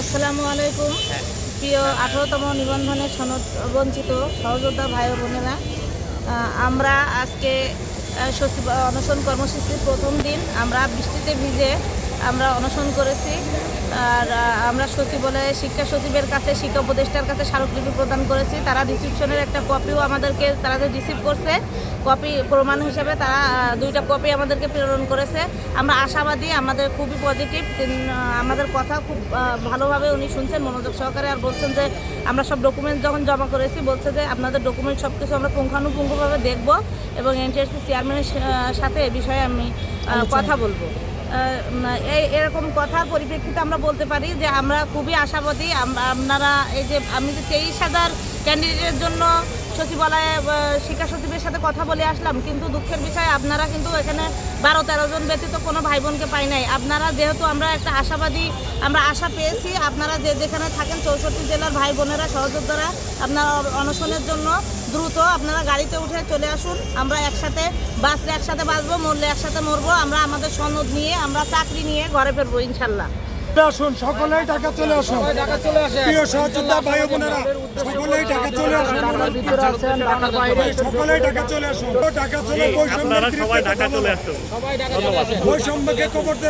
আসসালামু আলাইকুম। প্রিয় আঠারোতম নিবন্ধনে সনদ বঞ্চিত সহযোদ্ধা ভাই বোনেরা আমরা আজকে অনশন কর্মসূচির প্রথম দিন আমরা বৃষ্টিতে ভিজে আমরা অনশন করেছি। আর আমরা সচিবালয়ে শিক্ষা সচিবের কাছে শিক্ষা উপদেষ্টার কাছে স্মারকলিপি প্রদান করেছি। তারা রিসিপশনের একটা কপিও আমাদেরকে তারা যে রিসিভ করছে কপি প্রমাণ হিসাবে তারা দুইটা কপি আমাদেরকে প্রেরণ করেছে। আমরা আশাবাদী আমাদের খুবই পজিটিভ আমাদের কথা খুব ভালোভাবে উনি শুনছেন মনোযোগ সহকারে আর বলছেন যে আমরা সব ডকুমেন্ট যখন জমা করেছি বলছে যে আপনাদের ডকুমেন্ট সব কিছু আমরা পুঙ্খানুপুঙ্খভাবে দেখব এবং এনটিএসসি চেয়ারম্যানের সাথে এ বিষয়ে আমি কথা বলব। এরকম কথার পরিপ্রেক্ষিতে আমরা বলতে পারি যে আমরা খুবই আশাবাদী। আপনারা এই যে আমি যে তেইশ হাজার ক্যান্ডিডেটের জন্য সচিবালয়ে শিক্ষা সচিবের সাথে কথা বলে আসলাম, কিন্তু দুঃখের বিষয়, আপনারা কিন্তু এখানে বারো তেরো জন ব্যতীত কোনো ভাই বোনকে পাই নাই। আপনারা যেহেতু আমরা একটা আশাবাদী, আমরা আশা পেয়েছি, আপনারা যে যেখানে থাকেন চৌষট্টি জেলার ভাই বোনেরা সহযোদ্ধারা আপনারা অনশনের জন্য দ্রুত আপনারা গাড়িতে উঠে চলে আসুন। আমরা একসাথে বাসলে একসাথে বাসবো মরলে একসাথে মরবো। আমরা আমাদের সনদ নিয়ে আমরা চাকরি নিয়ে ঘরে ফেরবো ইনশাল্লাহ। চলে আসুন সকলেই ঢাকা চলে আসুন। প্রিয় সহযোদ্ধা ভাই বোনেরা সকলেই ঢাকা চলে আসুন। সকলেই ঢাকা চলে আসুন। ঢাকা চলে। আসুন। বৈষম্যকে কবর